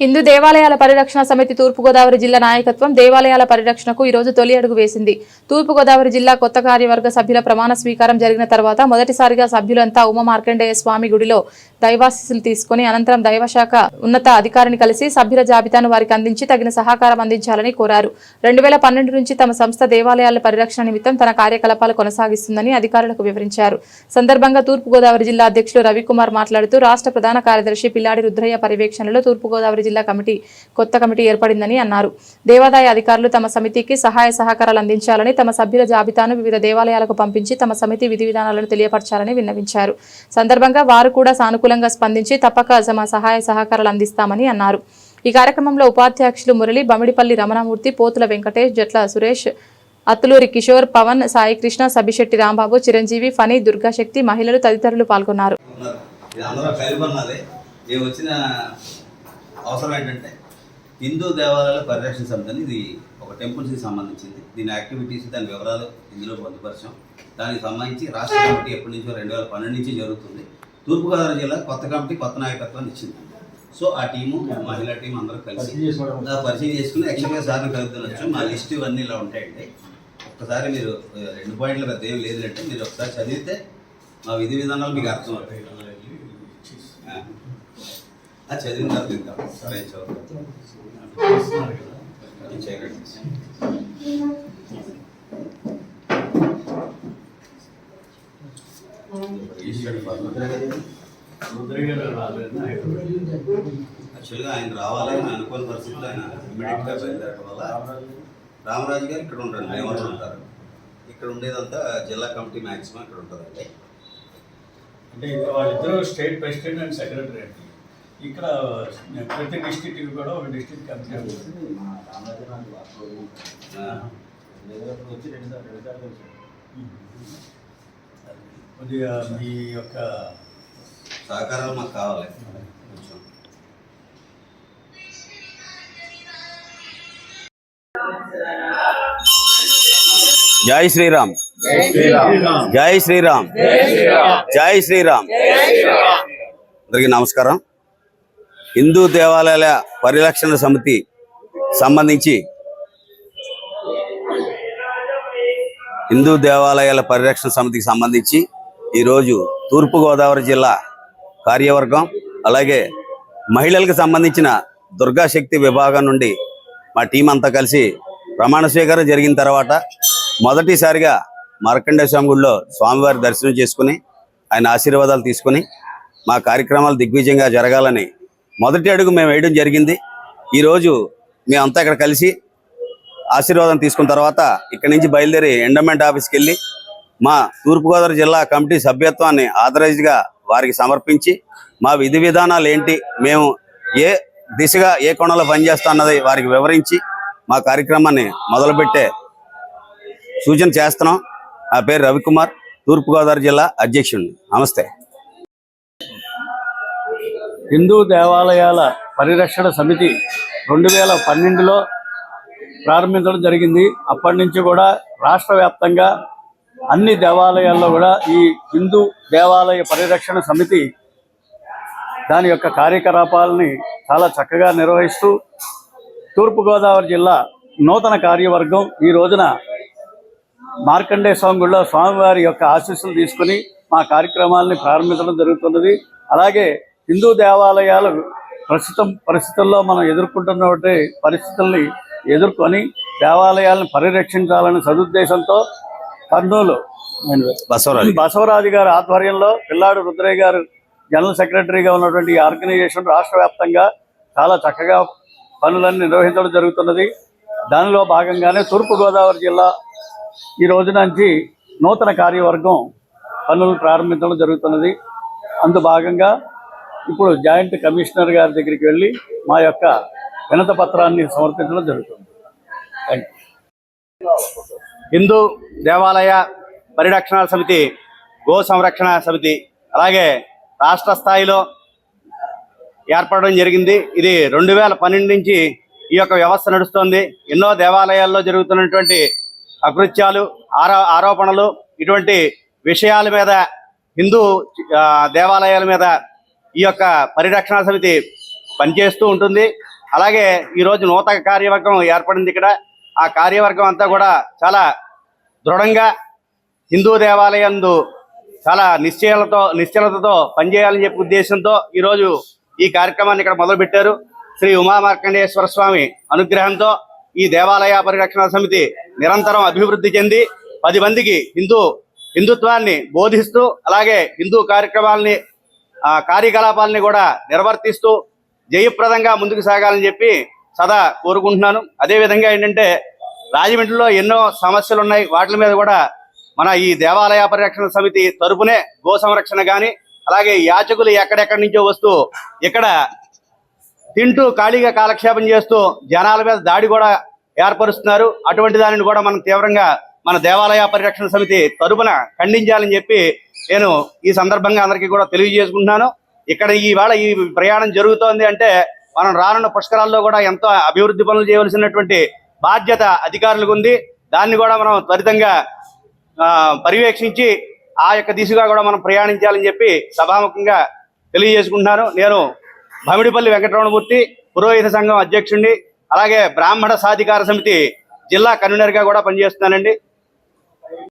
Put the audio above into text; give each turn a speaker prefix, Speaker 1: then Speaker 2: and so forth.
Speaker 1: హిందూ దేవాలయాల పరిరక్షణ సమితి తూర్పుగోదావరి జిల్లా నాయకత్వం దేవాలయాల పరిరక్షణకు ఈరోజు తొలి అడుగు వేసింది. తూర్పుగోదావరి జిల్లా కొత్త కార్యవర్గ సభ్యుల ప్రమాణ స్వీకారం జరిగిన తర్వాత మొదటిసారిగా సభ్యులంతా ఉమ మార్కండేయ స్వామి గుడిలో దైవాశీస్సులు తీసుకుని అనంతరం దైవశాఖ ఉన్నత అధికారిని కలిసి సభ్యుల జాబితాను వారికి అందించి తగిన సహకారం అందించాలని కోరారు. రెండు వేల పన్నెండు నుంచి తమ సంస్థ దేవాలయాల పరిరక్షణ నిమిత్తం తన కార్యకలాపాలు కొనసాగిస్తుందని అధికారులకు వివరించారు. సందర్భంగా తూర్పుగోదావరి జిల్లా అధ్యక్షులు రవికుమార్ మాట్లాడుతూ రాష్ట్ర ప్రధాన కార్యదర్శి పిల్లాడి రుద్రయ్య పర్యవేక్షణలో తూర్పుగోదావరి జిల్లా కమిటీ కొత్త కమిటీ ఏర్పడిందని అన్నారు. దేవాదాయ అధికారులు తమ సమితికి సహాయ సహకారాలు అందించాలని తమ సభ్యుల జాబితాను వివిధ దేవాలయాలకు పంపించి తమ సమితి విధి విధానాలను తెలియపరచాలని విన్నవించారు. సందర్భంగా వారు కూడా సానుకూల అనుకూలంగా స్పందించి తప్పక తమ సహాయ సహకారాలు అందిస్తామని అన్నారు. ఈ కార్యక్రమంలో ఉపాధ్యక్షులు మురళి బమిడిపల్లి రమణమూర్తి పోతుల వెంకటేష్ జట్ల సురేష్ అత్తులూరి కిషోర్ పవన్ సాయికృష్ణ సబిశెట్టి రాంబాబు చిరంజీవి ఫణి దుర్గాశక్తి మహిళలు తదితరులు పాల్గొన్నారు.
Speaker 2: అవసరం ఏంటంటే హిందూ దేవాలయాల పరిరక్షణ సమితి ఇది ఒక టెంపుల్స్కి సంబంధించింది. దీని యాక్టివిటీస్ దాని వివరాలు ఇందులో పొందుపరచాం. దానికి సంబంధించి రాష్ట్ర కమిటీ ఎప్పటి నుంచో రెండు వేల పన్నెండు నుంచి జరుగుతుంది. తూర్పుగోదావరి జిల్లా కొత్త కమిటీ కొత్త నాయకత్వాన్ని ఇచ్చింది. సో ఆ టీము మహిళా టీం అందరూ కలిసి ఆ పరిచయం చేసుకుని యాక్చువల్గా సార్ని కలుపుతున్నచ్చు మా లిస్ట్ ఇవన్నీ ఇలా ఉంటాయండి. ఒక్కసారి మీరు రెండు పాయింట్లు పెద్ద ఏం లేదంటే మీరు ఒకసారి చదివితే మా విధి విధానాలు మీకు అర్థం అవుతాయి. అది చదివిన తర్వాత ఇంకా సరే చదువు ఇది చేయకండి. యాక్చువల్గా ఆయన రావాలని అనుకోని పరిస్థితుల్లో ఆయన ఇమీడియట్గా బయలుదేరడం వల్ల రామరాజు గారు ఇక్కడ ఉంటారు మేమూరు ఉంటారు. ఇక్కడ ఉండేదంతా జిల్లా కమిటీ మ్యాక్సిమం ఇక్కడ ఉంటుందండి.
Speaker 3: అంటే ఇక్కడ వాళ్ళిద్దరూ స్టేట్ ప్రెసిడెంట్ అండ్ సెక్రటరీ అండి. ఇక్కడ ప్రతి డిస్టిక్ కూడా ఒక డిస్టిక్ కమిటీ ఉంటుంది.
Speaker 2: ఆ,
Speaker 3: కొద్దిగా మీ యొక్క
Speaker 2: సహకారాలు మాకు కావాలి. కొంచెం. జై శ్రీరామ్. జై శ్రీరామ్. జై శ్రీరామ్. అందరికీ నమస్కారం. హిందూ దేవాలయాల పరిరక్షణ సమితి సంబంధించి హిందూ దేవాలయాల పరిరక్షణ సమితికి సంబంధించి ఈరోజు తూర్పుగోదావరి జిల్లా కార్యవర్గం అలాగే మహిళలకు సంబంధించిన దుర్గాశక్తి విభాగం నుండి మా టీం అంతా కలిసి ప్రమాణ స్వీకారం జరిగిన తర్వాత మొదటిసారిగా మార్కండేయ స్వామి గుడిలో స్వామివారి దర్శనం చేసుకుని ఆయన ఆశీర్వాదాలు తీసుకుని మా కార్యక్రమాలు దిగ్విజయంగా జరగాలని మొదటి అడుగు మేము వేయడం జరిగింది. ఈరోజు మేమంతా ఇక్కడ కలిసి ఆశీర్వాదం తీసుకున్న తర్వాత ఇక్కడి నుంచి బయలుదేరి ఎండమెంట్ ఆఫీస్కి వెళ్ళి మా తూర్పుగోదావరి జిల్లా కమిటీ సభ్యత్వాన్ని ఆథరైజ్గా వారికి సమర్పించి మా విధి విధానాలు ఏంటి మేము ఏ దిశగా ఏ కోణంలో పనిచేస్తున్నది వారికి వివరించి మా కార్యక్రమాన్ని మొదలుపెట్టే సూచన చేస్తున్నాం. నా పేరు రవికుమార్ తూర్పుగోదావరి జిల్లా అధ్యక్షుడిని. నమస్తే.
Speaker 3: హిందూ దేవాలయాల పరిరక్షణ సమితి రెండు వేల పన్నెండులో ప్రారంభించడం జరిగింది. అప్పటి నుంచి కూడా రాష్ట్ర వ్యాప్తంగా అన్ని దేవాలయాల్లో కూడా ఈ హిందూ దేవాలయ పరిరక్షణ సమితి దాని యొక్క కార్యకలాపాలని చాలా చక్కగా నిర్వహిస్తూ తూర్పుగోదావరి జిల్లా నూతన కార్యవర్గం ఈ రోజున మార్కండే స్వామి స్వామివారి యొక్క ఆశీస్సులు తీసుకుని మా కార్యక్రమాలని ప్రారంభించడం జరుగుతున్నది. అలాగే హిందూ దేవాలయాలు ప్రస్తుతం పరిస్థితుల్లో మనం ఎదుర్కొంటున్నటువంటి పరిస్థితుల్ని ఎదుర్కొని దేవాలయాలను పరిరక్షించాలనే సదుద్దేశంతో కర్నూలు.
Speaker 2: బసవరాజు.
Speaker 3: బసవరాజు గారి ఆధ్వర్యంలో పిల్లాడు రుద్రయ్య గారు జనరల్ సెక్రటరీగా ఉన్నటువంటి ఆర్గనైజేషన్ రాష్ట్ర వ్యాప్తంగా చాలా చక్కగా పనులన్నీ నిర్వహించడం జరుగుతున్నది. దానిలో భాగంగానే తూర్పుగోదావరి జిల్లా ఈ రోజు నుంచి నూతన కార్యవర్గం పనులు ప్రారంభించడం జరుగుతున్నది. అందు భాగంగా ఇప్పుడు జాయింట్ కమిషనర్ గారి దగ్గరికి వెళ్ళి మా యొక్క వినత పత్రాన్ని సమర్పించడం జరుగుతుంది. థ్యాంక్ యూ
Speaker 4: హిందూ దేవాలయ పరిరక్షణ సమితి గో సంరక్షణ సమితి అలాగే రాష్ట్ర స్థాయిలో ఏర్పడడం జరిగింది. ఇది రెండు వేల పన్నెండు నుంచి ఈ యొక్క వ్యవస్థ నడుస్తోంది. ఎన్నో దేవాలయాల్లో జరుగుతున్నటువంటి అకృత్యాలు ఆరో ఆరోపణలు ఇటువంటి విషయాల మీద హిందూ దేవాలయాల మీద ఈ యొక్క పరిరక్షణ సమితి పనిచేస్తూ ఉంటుంది. అలాగే ఈరోజు నూతన కార్యవర్గం ఏర్పడింది ఇక్కడ. ఆ కార్యవర్గం అంతా కూడా చాలా దృఢంగా హిందూ దేవాలయందు చాలా నిశ్చయాలతో నిశ్చలతతో పనిచేయాలని చెప్పే ఉద్దేశంతో ఈరోజు ఈ కార్యక్రమాన్ని ఇక్కడ మొదలుపెట్టారు. శ్రీ ఉమామార్కండేశ్వర స్వామి అనుగ్రహంతో ఈ దేవాలయ పరిరక్షణ సమితి నిరంతరం అభివృద్ధి చెంది పది మందికి హిందూ హిందుత్వాన్ని బోధిస్తూ అలాగే హిందూ కార్యక్రమాలని ఆ కార్యకలాపాలని కూడా నిర్వర్తిస్తూ జయప్రదంగా ముందుకు సాగాలని చెప్పి సదా కోరుకుంటున్నాను. అదేవిధంగా ఏంటంటే రాజమండ్రిలో ఎన్నో సమస్యలు ఉన్నాయి వాటి మీద కూడా మన ఈ దేవాలయ పరిరక్షణ సమితి తరపునే గో సంరక్షణ కానీ అలాగే యాచకులు ఎక్కడెక్కడి నుంచో వస్తూ ఇక్కడ తింటూ ఖాళీగా కాలక్షేపం చేస్తూ జనాల మీద దాడి కూడా ఏర్పరుస్తున్నారు. అటువంటి దానిని కూడా మనం తీవ్రంగా మన దేవాలయ పరిరక్షణ సమితి తరపున ఖండించాలని చెప్పి నేను ఈ సందర్భంగా అందరికీ కూడా తెలియజేసుకుంటున్నాను. ఇక్కడ ఈవేళ ఈ ప్రయాణం జరుగుతోంది అంటే మనం రానున్న పుష్కరాల్లో కూడా ఎంతో అభివృద్ధి పనులు చేయవలసినటువంటి బాధ్యత అధికారులకు ఉంది. దాన్ని కూడా మనం త్వరితంగా పర్యవేక్షించి ఆ యొక్క దిశగా కూడా మనం ప్రయాణించాలని చెప్పి సభాముఖంగా తెలియజేసుకుంటున్నాను. నేను భమిడిపల్లి వెంకటరమణమూర్తి పురోహిత సంఘం అధ్యక్షుడిని అలాగే బ్రాహ్మణ సాధికార సమితి జిల్లా కన్వీనర్గా కూడా పనిచేస్తున్నానండి.